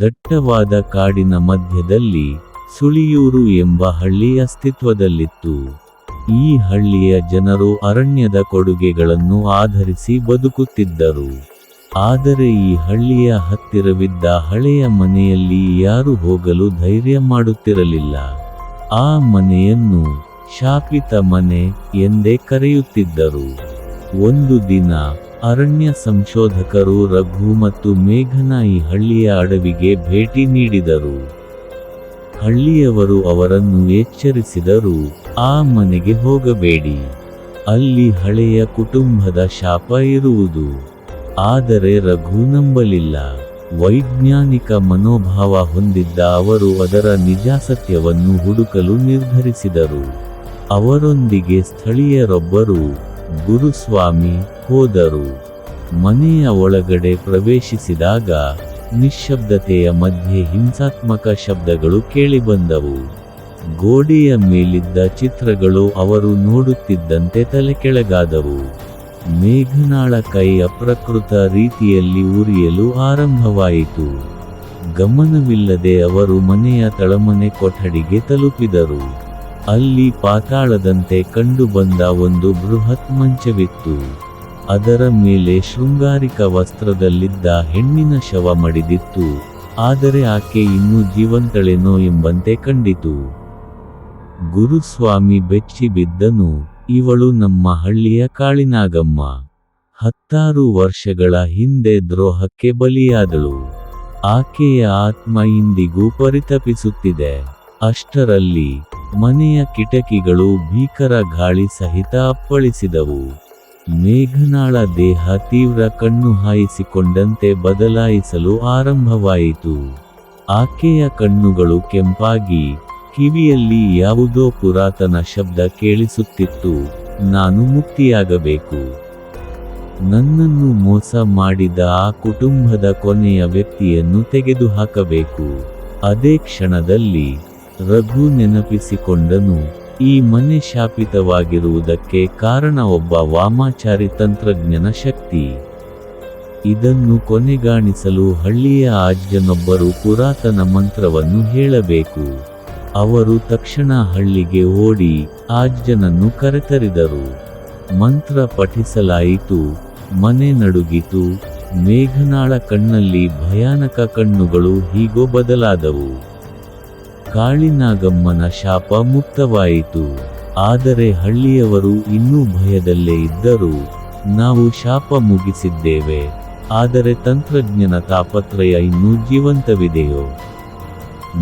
ದಟ್ಟವಾದ ಕಾಡಿನ ಮಧ್ಯದಲ್ಲಿ ಸುಳಿಯೂರು ಎಂಬ ಹಳ್ಳಿ ಅಸ್ತಿತ್ವದಲ್ಲಿತ್ತು. ಈ ಹಳ್ಳಿಯ ಜನರು ಅರಣ್ಯದ ಕೊಡುಗೆಗಳನ್ನು ಆಧರಿಸಿ ಬದುಕುತ್ತಿದ್ದರು. ಆದರೆ ಈ ಹಳ್ಳಿಯ ಹತ್ತಿರವಿದ್ದ ಹಳೆಯ ಮನೆಯಲ್ಲಿ ಯಾರು ಹೋಗಲು ಧೈರ್ಯ ಮಾಡುತ್ತಿರಲಿಲ್ಲ. ಆ ಮನೆಯನ್ನು ಶಾಪಿತ ಮನೆ ಎಂದೇ ಕರೆಯುತ್ತಿದ್ದರು. ಒಂದು ದಿನ ಅರಣ್ಯ ಸಂಶೋಧಕರು ರಘು ಮತ್ತು ಮೇಘನ ಈ ಹಳ್ಳಿಯ ಅಡವಿಗೆ ಭೇಟಿ ನೀಡಿದರು. ಹಳ್ಳಿಯವರು ಅವರನ್ನು ಎಚ್ಚರಿಸಿದರು, ಆ ಮನೆಗೆ ಹೋಗಬೇಡಿ. ಅಲ್ಲಿ ಹಳೆಯ ಕುಟುಂಬದ ಶಾಪ ಇರುವುದು. ಆದರೆ ರಘು ನಂಬಲಿಲ್ಲ. ವೈಜ್ಞಾನಿಕ ಮನೋಭಾವ ಹೊಂದಿದ್ದ ಅವರು ಅದರ ನಿಜಾಸತ್ಯವನ್ನು ಹುಡುಕಲು ನಿರ್ಧರಿಸಿದರು. ಅವರೊಂದಿಗೆ ಸ್ಥಳೀಯರೊಬ್ಬರು ಗುರುಸ್ವಾಮಿ ಹೋದರು. ಮನೆಯ ಒಳಗಡೆ ಪ್ರವೇಶಿಸಿದಾಗ ನಿಶ್ಶಬ್ದತೆಯ ಮಧ್ಯೆ ಹಿಂಸಾತ್ಮಕ ಶಬ್ದಗಳು ಕೇಳಿಬಂದವು. ಗೋಡೆಯ ಮೇಲಿದ್ದ ಚಿತ್ರಗಳು ಅವರು ನೋಡುತ್ತಿದ್ದಂತೆ ತಲೆಕೆಳಗಾದವು. ಮೇಘನಾಳ ಕೈ ಅಪ್ರಕೃತ ರೀತಿಯಲ್ಲಿ ಉರಿಯಲು ಆರಂಭವಾಯಿತು. ಗಮನವಿಲ್ಲದೆ ಅವರು ಮನೆಯ ತಳಮನೆ ಕೊಠಡಿಗೆ ತಲುಪಿದರು. ಅಲ್ಲಿ ಪಾತಾಳದಂತೆ ಕಂಡುಬಂದ ಒಂದು ಬೃಹತ್ ಮಂಚವಿತ್ತು. ಅದರ ಮೇಲೆ ಶೃಂಗಾರಿಕ ವಸ್ತ್ರದಲ್ಲಿದ್ದ ಹೆಣ್ಣಿನ ಶವ ಮಡಿದಿತ್ತು. ಆದರೆ ಆಕೆ ಇನ್ನೂ ಜೀವಂತಳೇನೋ ಎಂಬಂತೆ ಕಂಡಿತು. ಗುರುಸ್ವಾಮಿ ಬೆಚ್ಚಿ ಬಿದ್ದನು, ಇವಳು ನಮ್ಮ ಹಳ್ಳಿಯ ಕಾಳಿನಾಗಮ್ಮ. ಹತ್ತಾರು ವರ್ಷಗಳ ಹಿಂದೆ ದ್ರೋಹಕ್ಕೆ ಬಲಿಯಾದಳು. ಆಕೆಯ ಆತ್ಮ ಇಂದಿಗೂ ಪರಿತಪಿಸುತ್ತಿದೆ. ಅಷ್ಟರಲ್ಲಿ ಮನೆಯ ಕಿಟಕಿಗಳು ಭೀಕರ ಗಾಳಿ ಸಹಿತ ಅಪ್ಪಳಿಸಿದವು. ಮೇಘನಾಳ ದೇಹ ತೀವ್ರ ಕಣ್ಣು ಹಾಯಿಸಿಕೊಂಡಂತೆ ಬದಲಾಯಿಸಲು ಆರಂಭವಾಯಿತು. ಆಕೆಯ ಕಣ್ಣುಗಳು ಕೆಂಪಾಗಿ, ಕಿವಿಯಲ್ಲಿ ಯಾವುದೋ ಪುರಾತನ ಶಬ್ದ ಕೇಳಿಸುತ್ತಿತ್ತು. ನಾನು ಮುಕ್ತಿಯಾಗಬೇಕು. ನನ್ನನ್ನು ಮೋಸ ಮಾಡಿದ ಆ ಕುಟುಂಬದ ಕೊನೆಯ ವ್ಯಕ್ತಿಯನ್ನು ತೆಗೆದುಹಾಕಬೇಕು. ಅದೇ ಕ್ಷಣದಲ್ಲಿ ರಘು ನೆನಪಿಸಿಕೊಂಡನು, ಈ ಮನೆ ಶಾಪಿತವಾಗಿರುವುದಕ್ಕೆ ಕಾರಣ ಒಬ್ಬ ವಾಮಾಚಾರಿ ತಂತ್ರಜ್ಞನ ಶಕ್ತಿ. ಇದನ್ನು ಕೊನೆಗಾಣಿಸಲು ಹಳ್ಳಿಯ ಅಜ್ಜನೊಬ್ಬರು ಪುರಾತನ ಮಂತ್ರವನ್ನು ಹೇಳಬೇಕು. ಅವರು ತಕ್ಷಣ ಹಳ್ಳಿಗೆ ಓಡಿ ಆಜ್ಜನನ್ನು ಕರೆತರಿದರು. ಮಂತ್ರ ಪಠಿಸಲಾಯಿತು, ಮನೆ ನಡುಗಿತು, ಮೇಘನಾಳ ಕಣ್ಣಲ್ಲಿ ಭಯಾನಕ ಕಣ್ಣುಗಳು ಹೀಗೋ ಬದಲಾದವು. ಕಾಳಿನಾಗಮ್ಮನ ಶಾಪ ಮುಕ್ತವಾಯಿತು. ಆದರೆ ಹಳ್ಳಿಯವರು ಇನ್ನೂ ಭಯದಲ್ಲೇ ಇದ್ದರು. ನಾವು ಶಾಪ ಮುಗಿಸಿದ್ದೇವೆ. ಆದರೆ ತಂತ್ರಜ್ಞನ ತಾಪತ್ರಯ ಇನ್ನೂ ಜೀವಂತವಿದೆಯೋ?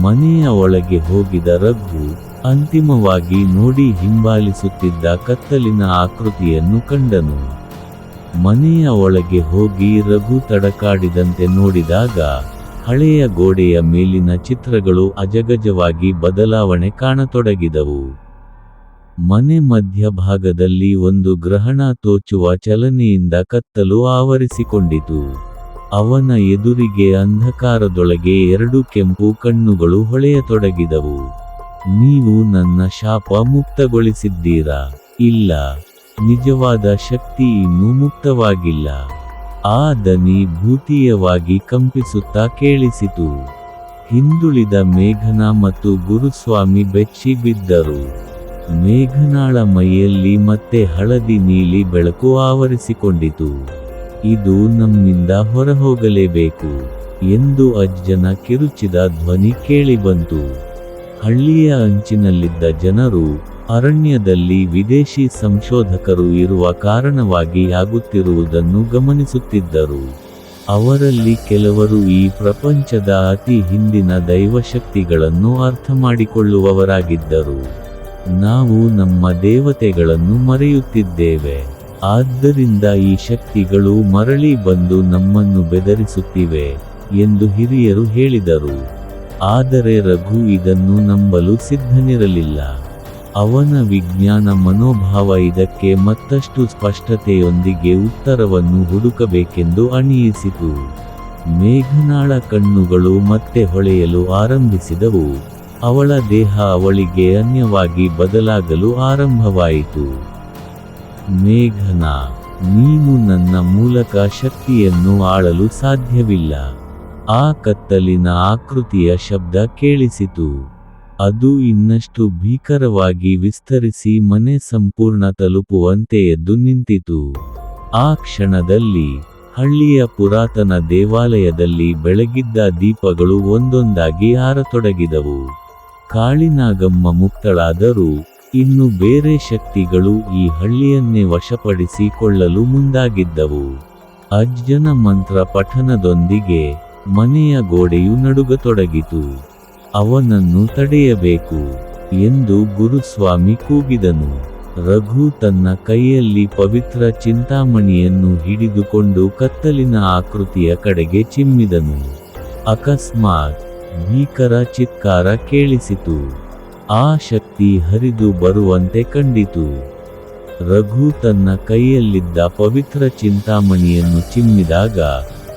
ಮನೆಯ ಒಳಗೆ ಹೋಗಿದ ರಘು ಅಂತಿಮವಾಗಿ ನೋಡಿ ಹಿಂಬಾಲಿಸುತ್ತಿದ್ದ ಕತ್ತಲಿನ ಆಕೃತಿಯನ್ನು ಕಂಡನು. ಮನೆಯ ಒಳಗೆ ಹೋಗಿ ರಘು ತಡಕಾಡಿದಂತೆ ನೋಡಿದಾಗ ಹಳೆಯ ಗೋಡೆಯ ಮೇಲಿನ ಚಿತ್ರಗಳು ಅಜಗಜವಾಗಿ ಬದಲಾವಣೆ ಕಾಣತೊಡಗಿದವು. ಮನೆ ಮಧ್ಯಭಾಗದಲ್ಲಿ ಒಂದು ಗ್ರಹಣ ತೋಚುವ ಚಲನೆಯಿಂದ ಕತ್ತಲು ಆವರಿಸಿಕೊಂಡಿತು. ಅವನ ಎದುರಿಗೆ ಅಂಧಕಾರದೊಳಗೆ ಎರಡು ಕೆಂಪು ಕಣ್ಣುಗಳು ಹೊಳೆಯತೊಡಗಿದವು. ನೀವು ನನ್ನ ಶಾಪ ಮುಕ್ತಗೊಳಿಸಿದ್ದೀರಾ? ಇಲ್ಲ. ನಿಜವಾದ ಶಕ್ತಿ ಇನ್ನೂ ಮುಕ್ತವಾಗಿಲ್ಲ. ಆ ದನಿ ಭೂತೀಯವಾಗಿ ಕಂಪಿಸುತ್ತಾ ಕೇಳಿಸಿತು. ಹಿಂದುಳಿದ ಮೇಘನ ಮತ್ತು ಗುರುಸ್ವಾಮಿ ಬೆಚ್ಚಿ ಬಿದ್ದರು ಮೇಘನಾಳ ಮೈಯಲ್ಲಿ ಮತ್ತೆ ಹಳದಿ ನೀಲಿ ಬೆಳಕು ಆವರಿಸಿಕೊಂಡಿತು. ಇದು ನಮ್ಮಿಂದ ಹೊರಹೋಗಲೇಬೇಕು ಎಂದು ಅಜ್ಜನ ಕಿರುಚಿದ ಧ್ವನಿ ಕೇಳಿಬಂತು. ಹಳ್ಳಿಯ ಅಂಚಿನಲ್ಲಿದ್ದ ಜನರು ಅರಣ್ಯದಲ್ಲಿ ವಿದೇಶಿ ಸಂಶೋಧಕರು ಇರುವ ಕಾರಣವಾಗಿ ಆಗುತ್ತಿರುವುದನ್ನು ಗಮನಿಸುತ್ತಿದ್ದರು. ಅವರಲ್ಲಿ ಕೆಲವರು ಈ ಪ್ರಪಂಚದ ಅತಿ ಹಿಂದಿನ ದೈವಶಕ್ತಿಗಳನ್ನು ಅರ್ಥಮಾಡಿಕೊಳ್ಳುವವರಾಗಿದ್ದರು. ನಾವು ನಮ್ಮ ದೇವತೆಗಳನ್ನು ಮರೆಯುತ್ತಿದ್ದೇವೆ. ಆದ್ದರಿಂದ ಈ ಶಕ್ತಿಗಳು ಮರಳಿ ಬಂದು ನಮ್ಮನ್ನು ಬೆದರಿಸುತ್ತಿವೆ, ಎಂದು ಹಿರಿಯರು ಹೇಳಿದರು. ಆದರೆ ರಘು ಇದನ್ನು ನಂಬಲು ಸಿದ್ಧನಿರಲಿಲ್ಲ. ಅವನ ವಿಜ್ಞಾನ ಮನೋಭಾವ ಇದಕ್ಕೆ ಮತ್ತಷ್ಟು ಸ್ಪಷ್ಟತೆಯೊಂದಿಗೆ ಉತ್ತರವನ್ನು ಹುಡುಕಬೇಕೆಂದು ಅಣಿಯಿಸಿತು. ಮೇಘನಾಳ ಕಣ್ಣುಗಳು ಮತ್ತೆ ಹೊಳೆಯಲು ಆರಂಭಿಸಿದವು. ಅವಳ ದೇಹ ಅವಳಿಗೆ ಅನ್ಯವಾಗಿ ಬದಲಾಗಲು ಆರಂಭವಾಯಿತು. ಮೇಘನಾ, ನೀನು ನನ್ನ ಮೂಲಕ ಶಕ್ತಿಯನ್ನು ಆಳಲು ಸಾಧ್ಯವಿಲ್ಲ. ಆ ಕತ್ತಲಿನ ಆಕೃತಿಯ ಶಬ್ದ ಕೇಳಿಸಿತು. ಅದು ಇನ್ನಷ್ಟು ಭೀಕರವಾಗಿ ವಿಸ್ತರಿಸಿ ಮನೆ ಸಂಪೂರ್ಣ ತಲುಪುವಂತೆ ಎದ್ದು ನಿಂತಿತು. ಆ ಕ್ಷಣದಲ್ಲಿ ಹಳ್ಳಿಯ ಪುರಾತನ ದೇವಾಲಯದಲ್ಲಿ ಬೆಳಗಿದ್ದ ದೀಪಗಳು ಒಂದೊಂದಾಗಿ ಹಾರತೊಡಗಿದವು. ಕಾಳಿನಾಗಮ್ಮ ಮುಕ್ತಳಾದರೂ ಇನ್ನು ಬೇರೆ ಶಕ್ತಿಗಳು ಈ ಹಳ್ಳಿಯನ್ನೇ ವಶಪಡಿಸಿಕೊಳ್ಳಲು ಮುಂದಾಗಿದ್ದವು. ಅಜ್ಜನ ಮಂತ್ರ ಪಠನದೊಂದಿಗೆ ಮನೆಯ ಗೋಡೆಯು ನಡುಗತೊಡಗಿತು. ಅವನನ್ನು ತಡೆಯಬೇಕು ಎಂದು ಗುರುಸ್ವಾಮಿ ಕೂಗಿದನು. ರಘು ತನ್ನ ಕೈಯಲ್ಲಿ ಪವಿತ್ರ ಚಿಂತಾಮಣಿಯನ್ನು ಹಿಡಿದುಕೊಂಡು ಕತ್ತಲಿನ ಆಕೃತಿಯ ಕಡೆಗೆ ಚಿಮ್ಮಿದನು. ಅಕಸ್ಮಾತ್ ಭೀಕರ ಚಿತ್ಕಾರ ಕೇಳಿಸಿತು. ಆ ಶಕ್ತಿ ಹರಿದು ಬರುವಂತೆ ಕಂಡಿತು. ರಘು ತನ್ನ ಕೈಯಲ್ಲಿದ್ದ ಪವಿತ್ರ ಚಿಂತಾಮಣಿಯನ್ನು ಚಿಮ್ಮಿದಾಗ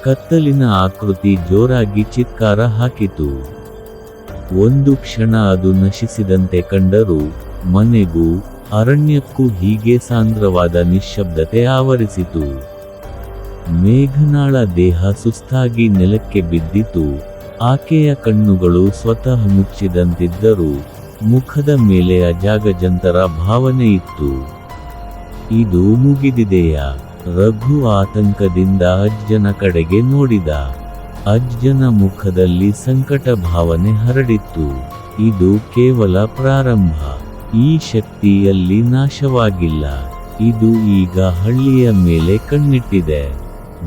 ಕತ್ತಲಿನ ಆಕೃತಿ ಜೋರಾಗಿ ಚಿತ್ಕಾರ ಹಾಕಿತು. ಒಂದು ಕ್ಷಣ ಅದು ನಶಿಸಿದಂತೆ ಕಂಡರೂ ಮನೆಗೂ ಅರಣ್ಯಕ್ಕೂ ಹೀಗೆ ಸಾಂದ್ರವಾದ ನಿಶ್ಶಬ್ದತೆ ಆವರಿಸಿತು. ಮೇಘನಾಳ ದೇಹ ಸುಸ್ತಾಗಿ ನೆಲಕ್ಕೆ ಬಿದ್ದಿತು. ಆಕೆಯ ಕಣ್ಣುಗಳು ಸ್ವತಃ ಮುಚ್ಚಿದಂತಿದ್ದರೂ ಮುಖದ ಮೇಲೆ ಅಜಾಗಜಂತರ ಭಾವನೆ ಇತ್ತು. ಇದು ಮುಗಿದಿದೆಯಾ? ರಘು ಆತಂಕದಿಂದ ಅಜ್ಜನ ಕಡೆಗೆ ನೋಡಿದ. ಅಜ್ಜನ ಮುಖದಲ್ಲಿ ಸಂಕಟ ಭಾವನೆ ಹರಡಿತ್ತು. ಇದು ಕೇವಲ ಪ್ರಾರಂಭ. ಈ ಶಕ್ತಿಯಲ್ಲಿ ನಾಶವಾಗಿಲ್ಲ. ಇದು ಈಗ ಹಳ್ಳಿಯ ಮೇಲೆ ಕಣ್ಣಿಟ್ಟಿದೆ.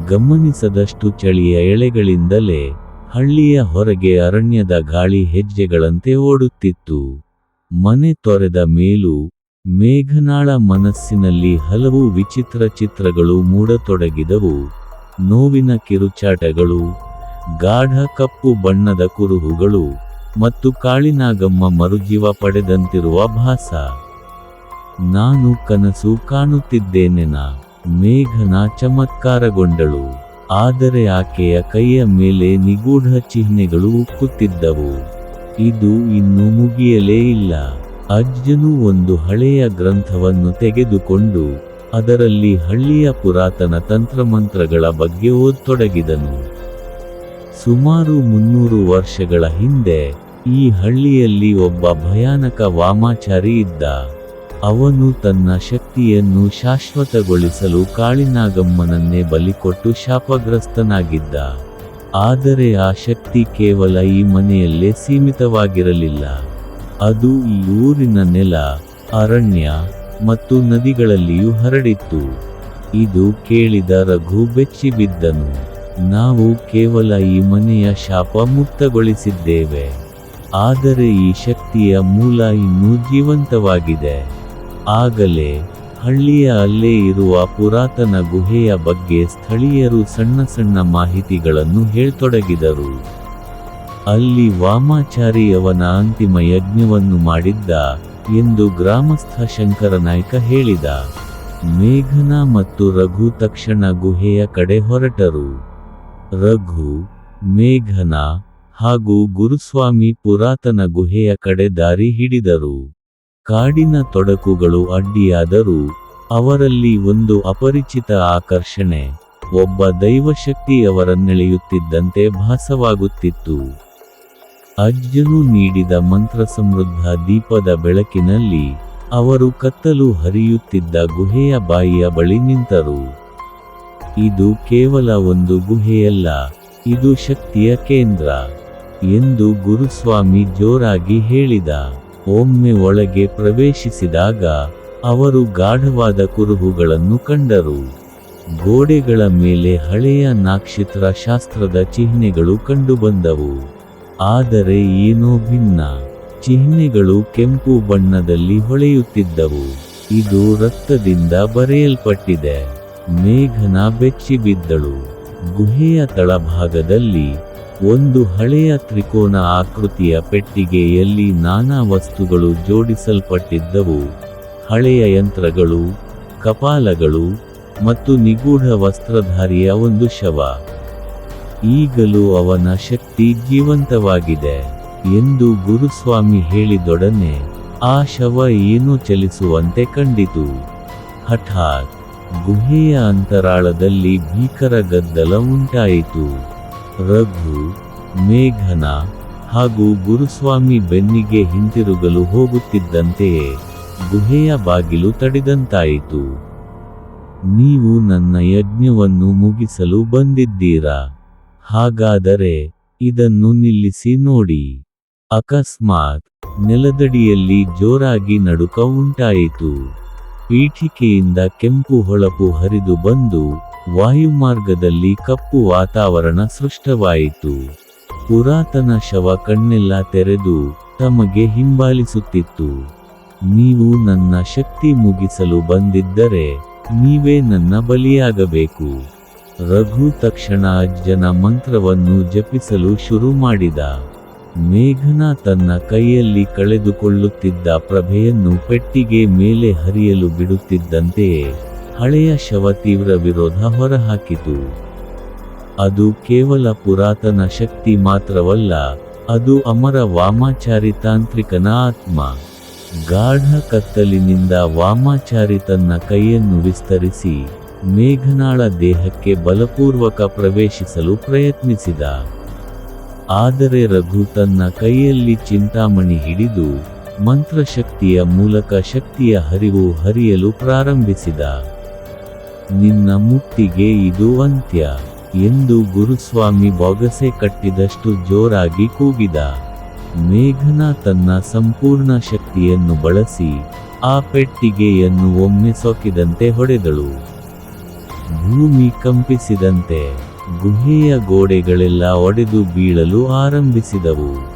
ಗಮನಿಸದಷ್ಟು ಚಳಿಯ ಎಳೆಗಳಿಂದಲೇ ಹಳ್ಳಿಯ ಹೊರಗೆ ಅರಣ್ಯದ ಗಾಳಿ ಹೆಜ್ಜೆಗಳಂತೆ ಓಡುತ್ತಿತ್ತು. ಮನೆ ತೊರೆದ ಮೇಲೂ ಮೇಘನಾಳ ಮನಸ್ಸಿನಲ್ಲಿ ಹಲವು ವಿಚಿತ್ರ ಚಿತ್ರಗಳು ಮೂಡತೊಡಗಿದವು. ನೋವಿನ ಕಿರುಚಾಟಗಳು ಗಾಢ ಕಪ್ಪು ಬಣ್ಣದ ಕುರುಹುಗಳು ಮತ್ತು ಕಾಳಿನಾಗಮ್ಮ ಮರುಜೀವ ಪಡೆದಂತಿರುವ ಭಾಸ. ನಾನು ಕನಸು ಕಾಣುತ್ತಿದ್ದೇನೆನ ಮೇಘನ ಚಮತ್ಕಾರಗೊಂಡಳು. ಆದರೆ ಆಕೆಯ ಕೈಯ ಮೇಲೆ ನಿಗೂಢ ಚಿಹ್ನೆಗಳು ಉಕ್ಕುತ್ತಿದ್ದವು. ಇದು ಇನ್ನೂ ಮುಗಿಯಲೇ ಇಲ್ಲ. ಅಜ್ಜನು ಒಂದು ಹಳೆಯ ಗ್ರಂಥವನ್ನು ತೆಗೆದುಕೊಂಡು ಅದರಲ್ಲಿ ಹಳ್ಳಿಯ ಪುರಾತನ ತಂತ್ರಮಂತ್ರಗಳ ಬಗ್ಗೆ ಓದತೊಡಗಿದನು. ಸುಮಾರು ಮುನ್ನೂರು ವರ್ಷಗಳ ಹಿಂದೆ ಈ ಹಳ್ಳಿಯಲ್ಲಿ ಒಬ್ಬ ಭಯಾನಕ ವಾಮಾಚಾರಿ ಇದ್ದ. ಅವನು ತನ್ನ ಶಕ್ತಿಯನ್ನು ಶಾಶ್ವತಗೊಳಿಸಲು ಕಾಳಿನಾಗಮ್ಮನನ್ನೇ ಬಲಿಕೊಟ್ಟು ಶಾಪಗ್ರಸ್ತನಾಗಿದ್ದ. ಆದರೆ ಆ ಶಕ್ತಿ ಕೇವಲ ಈ ಮನೆಯಲ್ಲೇ ಸೀಮಿತವಾಗಿರಲಿಲ್ಲ. ಅದು ಈ ಊರಿನ ನೆಲ, ಅರಣ್ಯ ಮತ್ತು ನದಿಗಳಲ್ಲಿಯೂ ಹರಡಿತ್ತು. ಇದು ಕೇಳಿದ ರಘು ಬೆಚ್ಚಿ ಬಿದ್ದನು ನಾವು ಕೇವಲ ಈ ಮನೆಯ ಶಾಪ ಮುಕ್ತಗೊಳಿಸಿದ್ದೇವೆ. ಆದರೆ ಈ ಶಕ್ತಿಯ ಮೂಲ ಇನ್ನೂ ಜೀವಂತವಾಗಿದೆ. ಆಗಲೇ, ಹಳ್ಳಿಯ ಅಲ್ಲೇ ಇರುವ ಪುರಾತನ ಗುಹೆಯ ಬಗ್ಗೆ ಸ್ಥಳೀಯರು ಸಣ್ಣ ಸಣ್ಣ ಮಾಹಿತಿಗಳನ್ನು ಹೇಳ್ತೊಡಗಿದರು. ಅಲ್ಲಿ ವಾಮಾಚಾರಿಯವನ ಅಂತಿಮ ಯಜ್ಞವನ್ನು ಮಾಡಿದ್ದ ಎಂದು ಗ್ರಾಮಸ್ಥ ಶಂಕರನಾಯ್ಕ ಹೇಳಿದ. ಮೇಘನಾ ಮತ್ತು ರಘು ತಕ್ಷಣ ಗುಹೆಯ ಕಡೆ ಹೊರಟರು. ರಘು, ಮೇಘನ ಹಾಗೂ ಗುರುಸ್ವಾಮಿ ಪುರಾತನ ಗುಹೆಯ ಕಡೆ ದಾರಿ ಹಿಡಿದರು. ಕಾಡಿನ ತೊಡಕುಗಳು ಅಡ್ಡಿಯಾದರೂ ಅವರಲ್ಲಿ ಒಂದು ಅಪರಿಚಿತ ಆಕರ್ಷಣೆ, ಒಬ್ಬ ದೈವಶಕ್ತಿ ಅವರನ್ನೆಳೆಯುತ್ತಿದ್ದಂತೆ ಭಾಸವಾಗುತ್ತಿತ್ತು. ಅಜ್ಜನು ನೀಡಿದ ಮಂತ್ರ ಸಮೃದ್ಧ ದೀಪದ ಬೆಳಕಿನಲ್ಲಿ ಅವರು ಕತ್ತಲು ಹರಿಯುತ್ತಿದ್ದ ಗುಹೆಯ ಬಾಯಿಯ ಬಳಿ ನಿಂತರು. ಇದು ಕೇವಲ ಒಂದು ಗುಹೆಯಲ್ಲ, ಇದು ಶಕ್ತಿಯ ಕೇಂದ್ರ ಎಂದು ಗುರುಸ್ವಾಮಿ ಜೋರಾಗಿ ಹೇಳಿದ. ಒಮ್ಮೆ ಒಳಗೆ ಪ್ರವೇಶಿಸಿದಾಗ ಅವರು ಗಾಢವಾದ ಕುರುಹುಗಳನ್ನು ಕಂಡರು. ಗೋಡೆಗಳ ಮೇಲೆ ಹಳೆಯ ನಾಕ್ಷತ್ರ ಶಾಸ್ತ್ರದ ಚಿಹ್ನೆಗಳು ಕಂಡುಬಂದವು. ಆದರೆ ಏನೋ ಭಿನ್ನ, ಚಿಹ್ನೆಗಳು ಕೆಂಪು ಬಣ್ಣದಲ್ಲಿ ಹೊಳೆಯುತ್ತಿದ್ದವು. ಇದು ರಕ್ತದಿಂದ ಬರೆಯಲ್ಪಟ್ಟಿದೆ. ಮೇಘನ ಬೆಚ್ಚಿಬಿದ್ದಳು. ಗುಹೆಯ ತಳಭಾಗದಲ್ಲಿ ಒಂದು ಹಳೆಯ ತ್ರಿಕೋನ ಆಕೃತಿಯ ಪೆಟ್ಟಿಗೆಯಲ್ಲಿ ನಾನಾ ವಸ್ತುಗಳು ಜೋಡಿಸಲ್ಪಟ್ಟಿದ್ದವು. ಹಳೆಯ ಯಂತ್ರಗಳು, ಕಪಾಲಗಳು ಮತ್ತು ನಿಗೂಢ ವಸ್ತ್ರಧಾರಿಯ ಒಂದು ಶವ. ಈಗಲೂ ಅವನ ಶಕ್ತಿ ಜೀವಂತವಾಗಿದೆ ಎಂದು ಗುರುಸ್ವಾಮಿ ಹೇಳಿದೊಡನೆ ಆ ಶವ ಏನೂ ಚಲಿಸುವಂತೆ ಕಂಡಿತು. ಹಠಾತ್ ಗುಹೆಯ ಅಂತರಾಳದಲ್ಲಿ ಭೀಕರ ಗದ್ದಲ ಉಂಟಾಯಿತು. ರಘು, ಮೇಘನ ಹಾಗೂ ಗುರುಸ್ವಾಮಿ ಬೆನ್ನಿಗೆ ಹಿಂತಿರುಗಲು ಹೋಗುತ್ತಿದ್ದಂತೆಯೇ ಗುಹೆಯ ಬಾಗಿಲು ತಡೆದಂತಾಯಿತು. ನೀವು ನನ್ನ ಯಜ್ಞವನ್ನು ಮುಗಿಸಲು ಬಂದಿದ್ದೀರಾ? ಹಾಗಾದರೆ ಇದನ್ನು ನಿಲ್ಲಿಸಿ ನೋಡಿ. ಅಕಸ್ಮಾತ್ ನೆಲದಡಿಯಲ್ಲಿ ಜೋರಾಗಿ ನಡುಕ ಉಂಟಾಯಿತು. ಪೀಠಿಕೆಯಿಂದ ಕೆಂಪು ಹೊಳಪು ಹರಿದು ಬಂದು ವಾಯುಮಾರ್ಗದಲ್ಲಿ ಕಪ್ಪು ವಾತಾವರಣ ಸೃಷ್ಟವಾಯಿತು. ಪುರಾತನ ಶವ ಕಣ್ಣೆಲ್ಲ ತೆರೆದು ತಮಗೆ ಹಿಂಬಾಲಿಸುತ್ತಿತ್ತು. ನೀವು ನನ್ನ ಶಕ್ತಿ ಮುಗಿಸಲು ಬಂದಿದ್ದರೆ ನೀವೇ ನನ್ನ ಬಲಿಯಾಗಬೇಕು. ರಘು ತಕ್ಷಣ ಅಜ್ಜನ ಮಂತ್ರವನ್ನು ಜಪಿಸಲು ಶುರು ಮಾಡಿದ. ಮೇಘನ ತನ್ನ ಕೈಯಲ್ಲಿ ಕಳೆದುಕೊಳ್ಳುತ್ತಿದ್ದ ಪ್ರಭೆಯನ್ನು ಪೆಟ್ಟಿಗೆ ಮೇಲೆ ಹರಿಯಲು ಬಿಡುತ್ತಿದ್ದಂತೆಯೇ ಹಳೆಯ ಶವ ತೀವ್ರ ವಿರೋಧ ಹೊರಹಾಕಿತು. ಅದು ಕೇವಲ ಪುರಾತನ ಶಕ್ತಿ ಮಾತ್ರವಲ್ಲ, ಅದು ಅಮರ ವಾಮಾಚಾರಿ ತಾಂತ್ರಿಕನ ಆತ್ಮ. ಗಾಢ ಕತ್ತಲಿನಿಂದ ವಾಮಾಚಾರಿ ತನ್ನ ಕೈಯನ್ನು ವಿಸ್ತರಿಸಿ ಮೇಘನಾಳ ದೇಹಕ್ಕೆ ಬಲಪೂರ್ವಕ ಪ್ರವೇಶಿಸಲು ಪ್ರಯತ್ನಿಸಿದ. ಆದರೆ ರಘು ತನ್ನ ಕೈಯಲ್ಲಿ ಚಿಂತಾಮಣಿ ಹಿಡಿದು ಮಂತ್ರಶಕ್ತಿಯ ಮೂಲಕ ಶಕ್ತಿಯ ಹರಿವು ಹರಿಯಲು ಪ್ರಾರಂಭಿಸಿದ. ನಿನ್ನ ಮುಟ್ಟಿಗೆ ಇದು ಅಂತ್ಯ ಎಂದು ಗುರುಸ್ವಾಮಿ ಬೊಗಸೆ ಕಟ್ಟಿದಷ್ಟು ಜೋರಾಗಿ ಕೂಗಿದ. ಮೇಘನಾ ತನ್ನ ಸಂಪೂರ್ಣ ಶಕ್ತಿಯನ್ನು ಬಳಸಿ ಆ ಪೆಟ್ಟಿಗೆಯನ್ನು ಒಮ್ಮೆ ಸೊಕ್ಕಿದಂತೆ ಹೊಡೆದಳು. ಭೂಮಿ ಕಂಪಿಸಿದಂತೆ ಗುಹೆಯ ಗೋಡೆಗಳೆಲ್ಲ ಒಡೆದು ಬೀಳಲು ಆರಂಭಿಸಿದವು.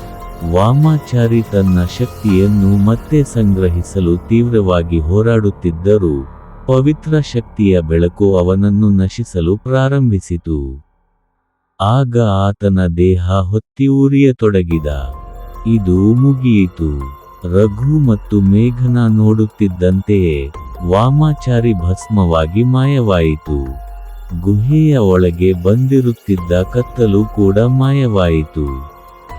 ವಾಮಾಚಾರಿ ತನ್ನ ಶಕ್ತಿಯನ್ನು ಮತ್ತೆ ಸಂಗ್ರಹಿಸಲು ತೀವ್ರವಾಗಿ ಹೋರಾಡುತ್ತಿದ್ದರೂ. ಪವಿತ್ರ ಶಕ್ತಿಯ ಬೆಳಕು ಅವನನ್ನು ನಶಿಸಲು ಪ್ರಾರಂಭಿಸಿತು. ಆಗ ಆತನ ದೇಹ ಹೊತ್ತಿ ಉರಿಯತೊಡಗಿದ. ಇದು ಮುಗಿಯಿತು. ರಘು ಮತ್ತು ಮೇಘನ ನೋಡುತ್ತಿದ್ದಂತೆಯೇ ವಾಮಾಚಾರಿ ಭಸ್ಮವಾಗಿ ಮಾಯವಾಯಿತು. ಗುಹೆಯ ಒಳಗೆ ಬಂದಿರುತ್ತಿದ್ದ ಕತ್ತಲು ಕೂಡ ಮಾಯವಾಯಿತು.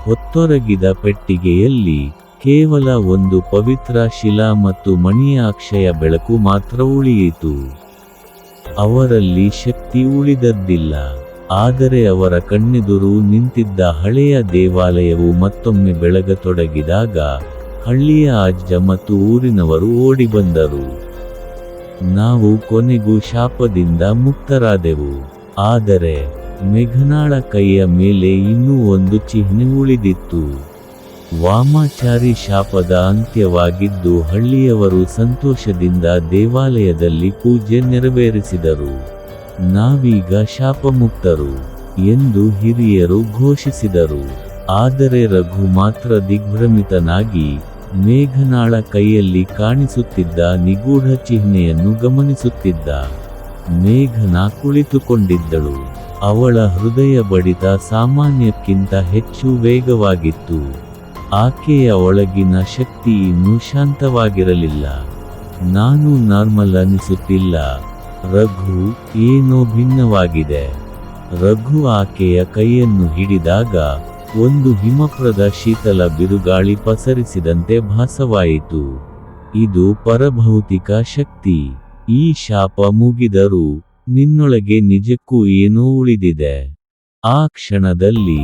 ಹೊತ್ತೊರಗಿದ ಪೆಟ್ಟಿಗೆಯಲ್ಲಿ ಕೇವಲ ಒಂದು ಪವಿತ್ರ ಶಿಲಾ ಮತ್ತು ಮಣಿಯ ಅಕ್ಷಯ ಬೆಳಕು ಮಾತ್ರ ಉಳಿಯಿತು. ಅವರಲ್ಲಿ ಶಕ್ತಿ ಉಳಿದದ್ದಿಲ್ಲ. ಆದರೆ ಅವರ ಕಣ್ಣೆದುರು ನಿಂತಿದ್ದ ಹಳೆಯ ದೇವಾಲಯವು ಮತ್ತೊಮ್ಮೆ ಬೆಳಗತೊಡಗಿದಾಗ ಹಳ್ಳಿಯ ಅಜ್ಜ ಮತ್ತು ಊರಿನವರು ಓಡಿಬಂದರು. ನಾವು ಕೊನೆಗೂ ಶಾಪದಿಂದ ಮುಕ್ತರಾದೆವು. ಆದರೆ ಮೇಘನಾಳ ಕೈಯ ಮೇಲೆ ಇನ್ನೂ ಒಂದು ಚಿಹ್ನೆ ಉಳಿದಿತ್ತು. ವಾಮಾಚಾರಿ ಶಾಪದ ಅಂತ್ಯವಾಗಿದ್ದು ಹಳ್ಳಿಯವರು ಸಂತೋಷದಿಂದ ದೇವಾಲಯದಲ್ಲಿ ಪೂಜೆ ನೆರವೇರಿಸಿದರು. ನಾವೀಗ ಶಾಪಮುಕ್ತರು ಎಂದು ಹಿರಿಯರು ಘೋಷಿಸಿದರು. ಆದರೆ ರಘು ಮಾತ್ರ ದಿಗ್ಭ್ರಮಿತನಾಗಿ ಮೇಘನಾಳ ಕೈಯಲ್ಲಿ ಕಾಣಿಸುತ್ತಿದ್ದ ನಿಗೂಢ ಚಿಹ್ನೆಯನ್ನು ಗಮನಿಸುತ್ತಿದ್ದ. ಮೇಘನ ಕುಳಿತುಕೊಂಡಿದ್ದಳು. ಅವಳ ಹೃದಯ ಬಡಿತ ಸಾಮಾನ್ಯಕ್ಕಿಂತ ಹೆಚ್ಚು ವೇಗವಾಗಿತ್ತು. ಆಕೆಯ ಒಳಗಿನ ಶಕ್ತಿ ಇನ್ನೂ ಶಾಂತವಾಗಿರಲಿಲ್ಲ. ನಾನು ನಾರ್ಮಲ್ ಅನಿಸುತ್ತಿಲ್ಲ. ರಘು ಏನೋ ಭಿನ್ನವಾಗಿದೆ. ರಘು ಆಕೆಯ ಕೈಯನ್ನು ಹಿಡಿದಾಗ ಒಂದು ಹಿಮಪ್ರದ ಶೀತಲ ಬಿರುಗಾಳಿ ಪಸರಿಸಿದಂತೆ ಭಾಸವಾಯಿತು. ಇದು ಪರಭೌತಿಕ ಶಕ್ತಿ. ಈ ಶಾಪ ಮುಗಿದರೂ ನಿನ್ನೊಳಗೆ ನಿಜಕ್ಕೂ ಏನೋ ಉಳಿದಿದೆ. ಆ ಕ್ಷಣದಲ್ಲಿ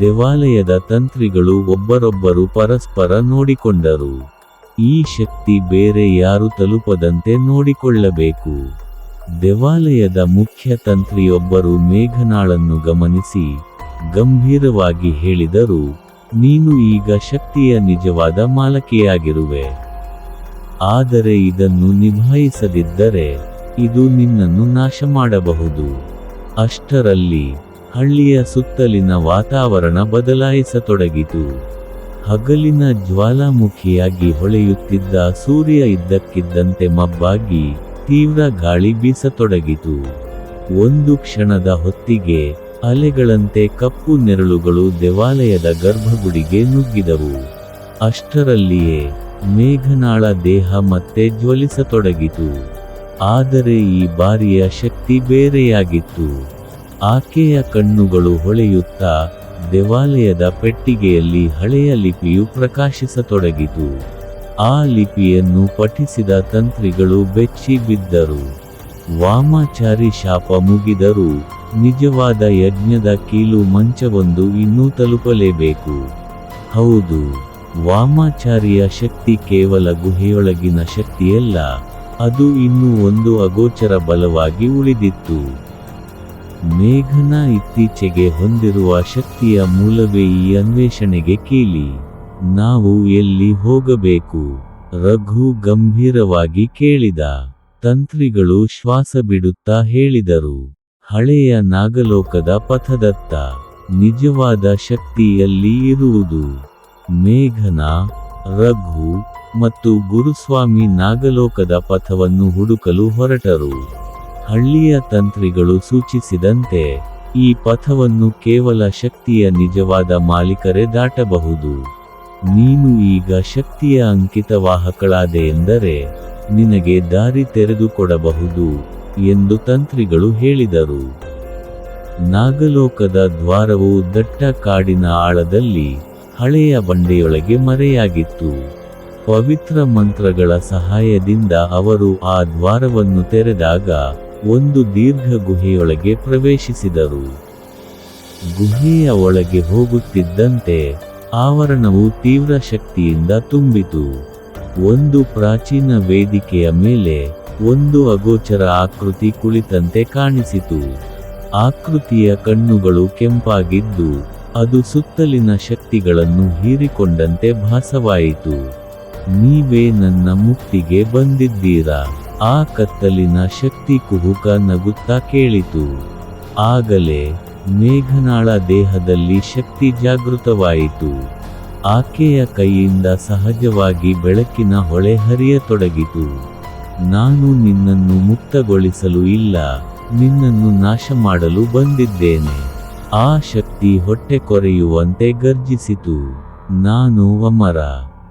ದೇವಾಲಯದ ತಂತ್ರಿಗಳು ಒಬ್ಬರೊಬ್ಬರು ಪರಸ್ಪರ ನೋಡಿಕೊಂಡರು. ಈ ಶಕ್ತಿ ಬೇರೆ ಯಾರು ತಲುಪದಂತೆ ನೋಡಿಕೊಳ್ಳಬೇಕು. ದೇವಾಲಯದ ಮುಖ್ಯ ತಂತ್ರಿಯೊಬ್ಬರು ಮೇಘನಾಳನ್ನು ಗಮನಿಸಿ ಗಂಭೀರವಾಗಿ ಹೇಳಿದರು, ನೀನು ಈಗ ಶಕ್ತಿಯ ನಿಜವಾದ ಮಾಲಕಿಯಾಗಿರುವೆ. ಆದರೆ ಇದನ್ನು ನಿಭಾಯಿಸದಿದ್ದರೆ, ಇದು ನಿನ್ನನ್ನು ನಾಶ ಮಾಡಬಹುದು ಅಷ್ಟರಲ್ಲಿ, ಹಳ್ಳಿಯ ಸುತ್ತಲಿನ ವಾತಾವರಣ ಬದಲಾಯಿಸತೊಡಗಿತು. ಹಗಲಿನ ಜ್ವಾಲಾಮುಖಿಯಾಗಿ ಹೊಳೆಯುತ್ತಿದ್ದ ಸೂರ್ಯ ಇದ್ದಕ್ಕಿದ್ದಂತೆ ಮಬ್ಬಾಗಿ, ತೀವ್ರ ಗಾಳಿ ಬೀಸತೊಡಗಿತು. ಒಂದು ಕ್ಷಣದ ಹೊತ್ತಿಗೆ ಅಲೆಗಳಂತೆ ಕಪ್ಪು ನೆರಳುಗಳು ದೇವಾಲಯದ ಗರ್ಭಗುಡಿಗೆ ನುಗ್ಗಿದವು. ಅಷ್ಟರಲ್ಲಿಯೇ ಮೇಘನಾಳ ದೇಹ ಮತ್ತೆ ಜ್ವಲಿಸತೊಡಗಿತು. ಆದರೆ ಈ ಬಾರಿಯ ಶಕ್ತಿ ಬೇರೆಯಾಗಿತ್ತು. ಆಕೆಯ ಕಣ್ಣುಗಳು ಹೊಳೆಯುತ್ತಾ ದೇವಾಲಯದ ಪೆಟ್ಟಿಗೆಯಲ್ಲಿ ಹಳೆಯ ಲಿಪಿಯು ಪ್ರಕಾಶಿಸತೊಡಗಿತು. ಆ ಲಿಪಿಯನ್ನು ಪಠಿಸಿದ ತಂತ್ರಿಗಳು ಬೆಚ್ಚಿ ಬಿದ್ದರು ವಾಮಾಚಾರಿ ಶಾಪ ಮುಗಿದರೂ ನಿಜವಾದ ಯಜ್ಞದ ಕೀಲು ಮಂಚವೊಂದು ಇನ್ನೂ ತಲುಪಲೇಬೇಕು. ಹೌದು, ವಾಮಾಚಾರಿಯ ಶಕ್ತಿ ಕೇವಲ ಗುಹೆಯೊಳಗಿನ ಶಕ್ತಿಯಲ್ಲ, ಅದು ಇನ್ನೂ ಒಂದು ಅಗೋಚರ ಬಲವಾಗಿ ಉಳಿದಿತ್ತು. ಮೇಘನ ಇತ್ತೀಚೆಗೆ ಹೊಂದಿರುವ ಶಕ್ತಿಯ ಮೂಲವೇ ಈ ಅನ್ವೇಷಣೆಗೆ ಕೀಲಿ. ನಾವು ಎಲ್ಲಿ ಹೋಗಬೇಕು? ರಘು ಗಂಭೀರವಾಗಿ ಕೇಳಿದ. ತಂತ್ರಿಗಳು ಶ್ವಾಸ ಬಿಡುತ್ತಾ ಹೇಳಿದರು, ಹಳೆಯ ನಾಗಲೋಕದ ಪಥದತ್ತ ನಿಜವಾದ ಶಕ್ತಿಯಲ್ಲಿ ಇರುವುದು. ಮೇಘನ, ರಘು ಮತ್ತು ಗುರುಸ್ವಾಮಿ ನಾಗಲೋಕದ ಪಥವನ್ನು ಹುಡುಕಲು ಹೊರಟರು. ಹಳ್ಳಿಯ ತಂತ್ರಿಗಳು ಸೂಚಿಸಿದಂತೆ, ಈ ಪಥವನ್ನು ಕೇವಲ ಶಕ್ತಿಯ ನಿಜವಾದ ಮಾಲೀಕರೇ ದಾಟಬಹುದು. ನೀನು ಈಗ ಶಕ್ತಿಯ ಅಂಕಿತವಾಹಕಳಾದೆ ಎಂದರೆ ನಿನಗೆ ದಾರಿ ತೆರೆದುಕೊಡಬಹುದು ಎಂದು ತಂತ್ರಿಗಳು ಹೇಳಿದರು. ನಾಗಲೋಕದ ದ್ವಾರವು ದಟ್ಟ ಕಾಡಿನ ಆಳದಲ್ಲಿ ಹಳೆಯ ಬಂಡೆಯೊಳಗೆ ಮರೆಯಾಗಿತ್ತು. ಪವಿತ್ರ ಮಂತ್ರಗಳ ಸಹಾಯದಿಂದ ಅವರು ಆ ದ್ವಾರವನ್ನು ತೆರೆದಾಗ ಒಂದು ದೀರ್ಘ ಗುಹೆಯೊಳಗೆ ಪ್ರವೇಶಿಸಿದರು. ಗುಹೆಯ ಒಳಗೆ ಹೋಗುತ್ತಿದ್ದಂತೆ ಆವರಣವು ತೀವ್ರ ಶಕ್ತಿಯಿಂದ ತುಂಬಿತು. ಒಂದು ಪ್ರಾಚೀನ ವೇದಿಕೆಯ ಮೇಲೆ ಒಂದು ಅಗೋಚರ ಆಕೃತಿ ಕುಳಿತಂತೆ ಕಾಣಿಸಿತು. ಆಕೃತಿಯ ಕಣ್ಣುಗಳು ಕೆಂಪಾಗಿದ್ದು, ಅದು ಸುತ್ತಲಿನ ಶಕ್ತಿಗಳನ್ನು ಹೀರಿಕೊಂಡಂತೆ ಭಾಸವಾಯಿತು. ನೀವೇ ನನ್ನ ಮುಕ್ತಿಗೆ ಬಂದಿದ್ದೀರಾ? ಆ ಕತ್ತಲಿನ ಶಕ್ತಿ ಕುಹುಕ ನಗುತ್ತಾ ಕೇಳಿತು. ಆಗಲೇ ಮೇಘನಾಳ ದೇಹದಲ್ಲಿ ಶಕ್ತಿ ಜಾಗೃತವಾಯಿತು. ಆಕೆಯ ಕೈಯಿಂದ ಸಹಜವಾಗಿ ಬೆಳಕಿನ ಹೊಳೆ ಹರಿಯತೊಡಗಿತು. ನಾನು ನಿನ್ನನ್ನು ಮುಕ್ತಗೊಳಿಸಲು ಇಲ್ಲ, ನಿನ್ನನ್ನು ನಾಶ ಮಾಡಲು ಬಂದಿದ್ದೇನೆ. ಆ ಶಕ್ತಿ ಹೊಟ್ಟೆ ಕೊರೆಯುವಂತೆ ಗರ್ಜಿಸಿತು. ನಾನು ಅಮರ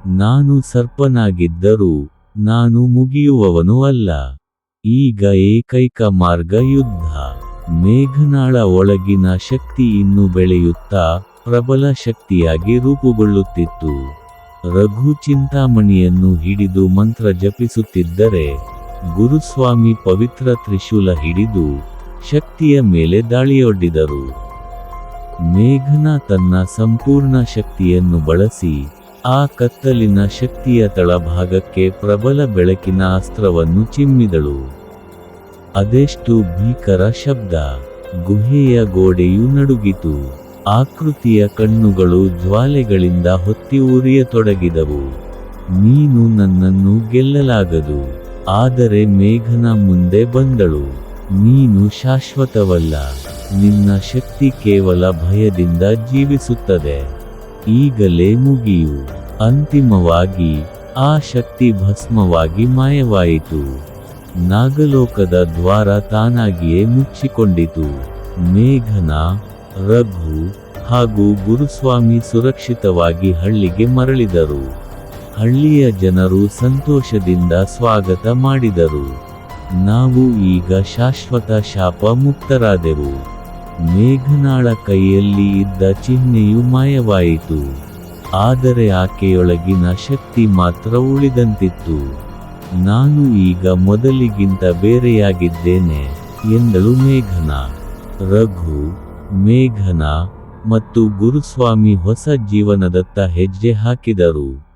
ನಾನು ಸರ್ಪನಾಗಿದ್ದರೂ ನಾನು ಮುಗಿಯುವವನು ಅಲ್ಲ. ಈಗ ಏಕೈಕ ಮಾರ್ಗ ಯುದ್ಧ. ಮೇಘನಾಳ ಒಳಗಿನ ಶಕ್ತಿ ಇನ್ನು ಬೆಳೆಯುತ್ತಾ ಪ್ರಬಲ ಶಕ್ತಿಯಾಗಿ ರೂಪುಗೊಳ್ಳುತ್ತಿತ್ತು. ರಘು ಚಿಂತಾಮಣಿಯನ್ನು ಹಿಡಿದು ಮಂತ್ರ ಜಪಿಸುತ್ತಿದ್ದರೆ, ಗುರುಸ್ವಾಮಿ ಪವಿತ್ರ ತ್ರಿಶೂಲ ಹಿಡಿದು ಶಕ್ತಿಯ ಮೇಲೆ ದಾಳಿಯೊಡ್ಡಿದರು. ಮೇಘನಾ ತನ್ನ ಸಂಪೂರ್ಣ ಶಕ್ತಿಯನ್ನು ಬಳಸಿ, ಆ ಕತ್ತಲಿನ ಶಕ್ತಿಯ ತಳಭಾಗಕ್ಕೆ ಪ್ರಬಲ ಬೆಳಕಿನ ಅಸ್ತ್ರವನ್ನು ಚಿಮ್ಮಿದಳು. ಅದೆಷ್ಟು ಭೀಕರ ಶಬ್ದ, ಗುಹೆಯ ಗೋಡೆಯು ನಡುಗಿತು. ಆಕೃತಿಯ ಕಣ್ಣುಗಳು ಜ್ವಾಲೆಗಳಿಂದ ಹೊತ್ತಿ ಉರಿಯತೊಡಗಿದವು. ನೀನು ನನ್ನನ್ನು ಗೆಲ್ಲಲಾಗದು, ಆದರೆ ಮೇಘನ ಮುಂದೆ ಬಂದಳು. ನೀನು ಶಾಶ್ವತವಲ್ಲ, ನಿನ್ನ ಶಕ್ತಿ ಕೇವಲ ಭಯದಿಂದ ಜೀವಿಸುತ್ತದೆ. ಈಗಲೇ ಮುಗಿಯು. ಅಂತಿಮವಾಗಿ, ಆ ಶಕ್ತಿ ಭಸ್ಮವಾಗಿ ಮಾಯವಾಯಿತು. ನಾಗಲೋಕದ ದ್ವಾರ ತಾನಾಗಿಯೇ ಮುಚ್ಚಿಕೊಂಡಿತು. ಮೇಘನ ರಘು ಹಾಗೂ ಗುರುಸ್ವಾಮಿ ಸುರಕ್ಷಿತವಾಗಿ ಹಳ್ಳಿಗೆ ಮರಳಿದರು. ಹಳ್ಳಿಯ ಜನರು ಸಂತೋಷದಿಂದ ಸ್ವಾಗತ ಮಾಡಿದರು. ನಾವು ಈಗ ಶಾಶ್ವತ ಶಾಪ ಮುಕ್ತರಾದೆವು. ಮೇಘನಾಳ ಕೈಯಲ್ಲಿ ಇದ್ದ ಚಿಹ್ನೆಯು ಮಾಯವಾಯಿತು. ಆದರೆ ಆಕೆಯೊಳಗಿನ ಶಕ್ತಿ ಮಾತ್ರ ಉಳಿದಂತಿತ್ತು. ನಾನು ಈಗ ಮೊದಲಿಗಿಂತ ಬೇರೆಯಾಗಿದ್ದೇನೆ, ಎಂದಳು ಮೇಘನಾ. ರಘು ಮೇಘನ ಮತ್ತು ಗುರುಸ್ವಾಮಿ ಹೊಸ ಜೀವನದತ್ತ ಹೆಜ್ಜೆ ಹಾಕಿದರು.